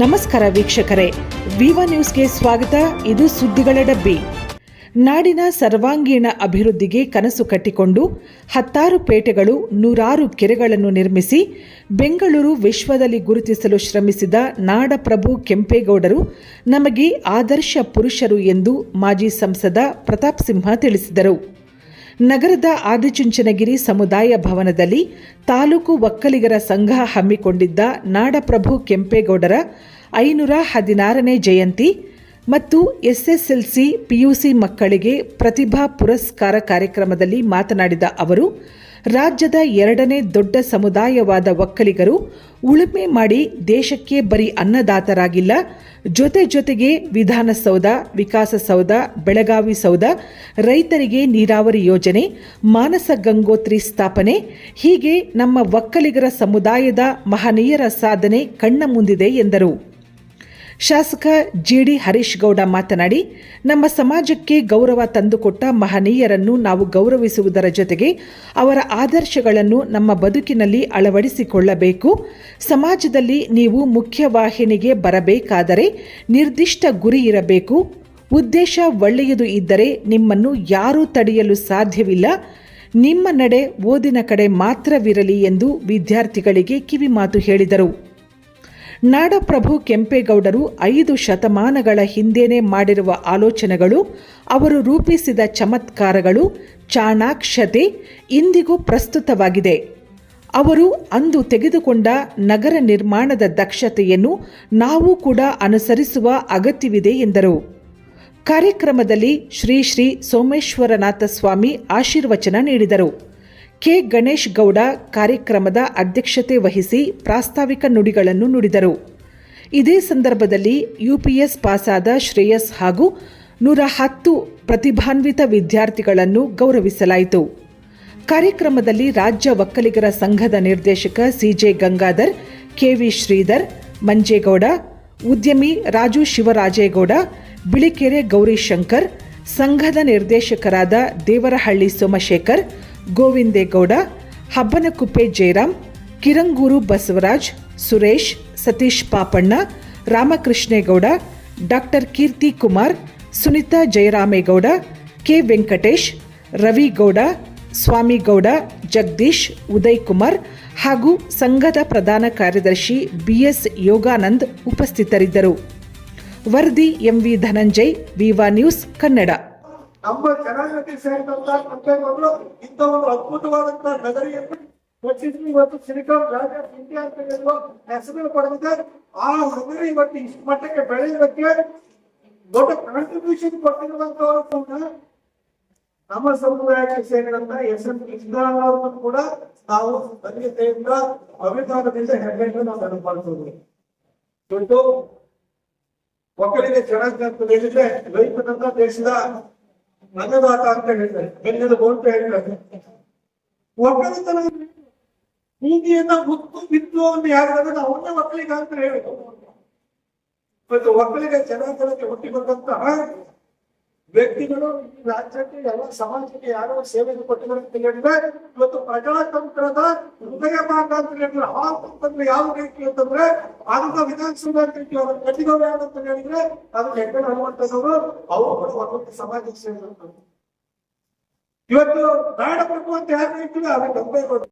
ನಮಸ್ಕಾರ ವೀಕ್ಷಕರೇ. ವಿವ ನ್ಯೂಸ್ಗೆ ಸ್ವಾಗತ. ಇದು ಸುದ್ದಿಗಳ ಡಬ್ಬಿ. ನಾಡಿನ ಸರ್ವಾಂಗೀಣ ಅಭಿವೃದ್ಧಿಗೆ ಕನಸು ಕಟ್ಟಿಕೊಂಡು ಹತ್ತಾರು ಪೇಟೆಗಳು ನೂರಾರು ಕೆರೆಗಳನ್ನು ನಿರ್ಮಿಸಿ ಬೆಂಗಳೂರು ವಿಶ್ವದಲ್ಲಿ ಗುರುತಿಸಲು ಶ್ರಮಿಸಿದ ನಾಡಪ್ರಭು ಕೆಂಪೇಗೌಡರು ನಮಗೆ ಆದರ್ಶ ಪುರುಷರು ಎಂದು ಮಾಜಿ ಸಂಸದ ಪ್ರತಾಪ್ ಸಿಂಹ ತಿಳಿಸಿದರು. ನಗರದ ಆದಿಚುಂಚನಗಿರಿ ಸಮುದಾಯ ಭವನದಲ್ಲಿ ತಾಲೂಕು ಒಕ್ಕಲಿಗರ ಸಂಘ ಹಮ್ಮಿಕೊಂಡಿದ್ದ ನಾಡಪ್ರಭು ಕೆಂಪೇಗೌಡರ ಐನೂರ ಹದಿನಾರನೇ ಜಯಂತಿ ಮತ್ತು ಎಸ್ಎಸ್ಎಲ್ಸಿ ಪಿಯುಸಿ ಮಕ್ಕಳಿಗೆ ಪ್ರತಿಭಾ ಪುರಸ್ಕಾರ ಕಾರ್ಯಕ್ರಮದಲ್ಲಿ ಮಾತನಾಡಿದ ಅವರು, ರಾಜ್ಯದ ಎರಡನೇ ದೊಡ್ಡ ಸಮುದಾಯವಾದ ಒಕ್ಕಲಿಗರು ಉಳುಮೆ ಮಾಡಿ ದೇಶಕ್ಕೆ ಬರೀ ಅನ್ನದಾತರಾಗಿಲ್ಲ, ಜೊತೆ ಜೊತೆಗೆ ವಿಧಾನಸೌಧ, ವಿಕಾಸಸೌಧ, ಬೆಳಗಾವಿ ಸೌಧ, ರೈತರಿಗೆ ನೀರಾವರಿ ಯೋಜನೆ, ಮಾನಸ ಗಂಗೋತ್ರಿ ಸ್ಥಾಪನೆ, ಹೀಗೆ ನಮ್ಮ ಒಕ್ಕಲಿಗರ ಸಮುದಾಯದ ಮಹನೀಯರ ಸಾಧನೆ ಕಣ್ಣ ಮುಂದಿದೆ ಎಂದರು. ಶಾಸಕ ಜಿಡಿ ಹರೀಶ್ ಗೌಡ ಮಾತನಾಡಿ, ನಮ್ಮ ಸಮಾಜಕ್ಕೆ ಗೌರವ ತಂದುಕೊಟ್ಟ ಮಹನೀಯರನ್ನು ನಾವು ಗೌರವಿಸುವುದರ ಜೊತೆಗೆ ಅವರ ಆದರ್ಶಗಳನ್ನು ನಮ್ಮ ಬದುಕಿನಲ್ಲಿ ಅಳವಡಿಸಿಕೊಳ್ಳಬೇಕು. ಸಮಾಜದಲ್ಲಿ ನೀವು ಮುಖ್ಯವಾಹಿನಿಗೆ ಬರಬೇಕಾದರೆ ನಿರ್ದಿಷ್ಟ ಗುರಿ ಇರಬೇಕು. ಉದ್ದೇಶ ಒಳ್ಳೆಯದು ಇದ್ದರೆ ನಿಮ್ಮನ್ನು ಯಾರೂ ತಡೆಯಲು ಸಾಧ್ಯವಿಲ್ಲ. ನಿಮ್ಮ ನಡೆ ಓದಿನ ಕಡೆ ಮಾತ್ರವಿರಲಿ ಎಂದು ವಿದ್ಯಾರ್ಥಿಗಳಿಗೆ ಕಿವಿಮಾತು ಹೇಳಿದರು. ನಾಡಪ್ರಭು ಕೆಂಪೇಗೌಡರು ಐದು ಶತಮಾನಗಳ ಹಿಂದೇನೆ ಮಾಡಿರುವ ಆಲೋಚನೆಗಳು, ಅವರು ರೂಪಿಸಿದ ಚಮತ್ಕಾರಗಳು, ಚಾಣಾಕ್ಷತೆ ಇಂದಿಗೂ ಪ್ರಸ್ತುತವಾಗಿದೆ. ಅವರು ಅಂದು ತೆಗೆದುಕೊಂಡ ನಗರ ನಿರ್ಮಾಣದ ದಕ್ಷತೆಯನ್ನು ನಾವು ಕೂಡ ಅನುಸರಿಸುವ ಅಗತ್ಯವಿದೆ ಎಂದರು. ಕಾರ್ಯಕ್ರಮದಲ್ಲಿ ಶ್ರೀ ಶ್ರೀ ಸೋಮೇಶ್ವರನಾಥ ಸ್ವಾಮಿ ಆಶೀರ್ವಚನ ನೀಡಿದರು. ಕೆ. ಗಣೇಶ್ ಗೌಡ ಕಾರ್ಯಕ್ರಮದ ಅಧ್ಯಕ್ಷತೆ ವಹಿಸಿ ಪ್ರಾಸ್ತಾವಿಕ ನುಡಿಗಳನ್ನು ನುಡಿದರು. ಇದೇ ಸಂದರ್ಭದಲ್ಲಿ ಯುಪಿಎಸ್ ಪಾಸಾದ ಶ್ರೇಯಸ್ ಹಾಗೂ ನೂರ ಹತ್ತು ಪ್ರತಿಭಾನ್ವಿತ ವಿದ್ಯಾರ್ಥಿಗಳನ್ನು ಗೌರವಿಸಲಾಯಿತು. ಕಾರ್ಯಕ್ರಮದಲ್ಲಿ ರಾಜ್ಯ ಒಕ್ಕಲಿಗರ ಸಂಘದ ನಿರ್ದೇಶಕ ಸಿಜೆ ಗಂಗಾಧರ್, ಕೆವಿ ಶ್ರೀಧರ್, ಮಂಜೇಗೌಡ, ಉದ್ಯಮಿ ರಾಜು ಶಿವರಾಜೇಗೌಡ, ಬಿಳಿಕೆರೆ ಗೌರಿಶಂಕರ್, ಸಂಘದ ನಿರ್ದೇಶಕರಾದ ದೇವರಹಳ್ಳಿ ಸೋಮಶೇಖರ್ ಗೋವಿಂದೇಗೌಡ, ಹಬ್ಬನಕುಪ್ಪೆ ಜಯರಾಮ್ ಕಿರಂಗೂರು ಬಸವರಾಜ್, ಸುರೇಶ್, ಸತೀಶ್ ಪಾಪಣ್ಣ, ರಾಮಕೃಷ್ಣೇಗೌಡ, ಡಾಕ್ಟರ್ ಕೀರ್ತಿ ಕುಮಾರ್, ಸುನಿತಾ ಜಯರಾಮೇಗೌಡ, ಕೆ ವೆಂಕಟೇಶ್, ರವಿಗೌಡ, ಸ್ವಾಮಿಗೌಡ, ಜಗದೀಶ್ ಉದಯ್ ಕುಮಾರ್ ಹಾಗೂ ಸಂಘದ ಪ್ರಧಾನ ಕಾರ್ಯದರ್ಶಿ ಬಿಎಸ್ ಯೋಗಾನಂದ್ ಉಪಸ್ಥಿತರಿದ್ದರು. ವರದಿ MV Dhananjay, viva news Kannada. ನಮ್ಮ ಜನಾಂಗಕ್ಕೆ ಸೇರಿದಂತ ಕೆಂಪೇಗೌಡರು ಇಂಥ ಒಂದು ಅದ್ಭುತವಾದಂತಹ ನಗರಿಯನ್ನು ರಚಿಸಿ ಇವತ್ತು ಸಿಲಿಕಾನ್ ರಾಜ ಇಂಡಿಯಾ ಅಂತ ಹೇಳುವ ಹೆಸರು ಪಡೆದಿದೆ. ಆ ನಗರಿ ಇವತ್ತು ಇಷ್ಟು ಮಟ್ಟಕ್ಕೆ ಬೆಳೆಯೋದಕ್ಕೆ ದೊಡ್ಡ ಕಾಂಟ್ರಿಬ್ಯೂಷನ್ ಕೊಟ್ಟಿರುವಂತವರು ಕೂಡ ನಮ್ಮ ಸಮುದಾಯಕ್ಕೆ ಸೇರಿದಂತ ಎಸ್ ಎಂ ಕೃಷ್ಣರನ್ನು ಕೂಡ ನಾವು ಧನ್ಯತೆಯಿಂದ ಅಭಿಮಾನದಿಂದ ಹೆಮ್ಮೆಯಿಂದ ನಾವು ನೆನಪಾಡ್ತೀವಿ ದೊಡ್ಡ ಒಕ್ಕಲಿಗೆ ಚೆನ್ನಾಗಿ ಅಂತ ಹೇಳಿದ್ರೆ ರೈತನನ್ನ ದೇಶದ ಅನ್ನದಾತ ಅಂತ ಹೇಳ್ತಾರೆ ಬೆನ್ನೆಲುಬು ಅಂತ ಹೇಳ್ತಾರೆ ಒಕ್ಕಲಿತನ ಭೂಮಿಯನ್ನ ಮುತ್ತು ಬಿದ್ದು ಅಂತ ಯಾರಾದ್ರೆ ಅವನ್ನೇ ಒಕ್ಕಲಿಗ ಅಂತ ಹೇಳಿದ್ರು ಮತ್ತು ಒಕ್ಕಲಿಗ ಜನಾಂಗಕ್ಕೆ ಹುಟ್ಟಿ ಬಂದಂತಹ ವ್ಯಕ್ತಿಗಳು ಈ ರಾಜ್ಯಕ್ಕೆ ಎಲ್ಲ ಸಮಾಜಕ್ಕೆ ಯಾರೋ ಸೇವೆ ಕೊಟ್ಟಿದ್ದಾರೆ ಹೇಳಿದ್ರೆ, ಇವತ್ತು ಪ್ರಜಾತಂತ್ರದ ಹೃದಯ ಭಾಗ ಅಂತ ಹೇಳಿದ್ರೆ ತಂತ್ರ ಯಾವ ರೀತಿ ಅಂತಂದ್ರೆ ಆಗ ವಿಧಾನಸಭಾ ರೀತಿ ಅವರ ಕಟ್ಟಿದವರು ಯಾರು ಅಂತ ಹೇಳಿದ್ರೆ, ಅದು ಹೆಗ್ಗಡೆ ಹನುಮಂತನವರು ಅವರು ಒಂದು ಸಮಾಜ ಸಮಾಜಕ್ಕೆ ಸೇರಿದಂತವ್ರು ಇವತ್ತು ನಾಡಪ್ರಭು ಅಂತ ಯಾರು ಹೇಳ್ತೀವಿ ಅದಕ್ಕೆ ಗಂಭೀರ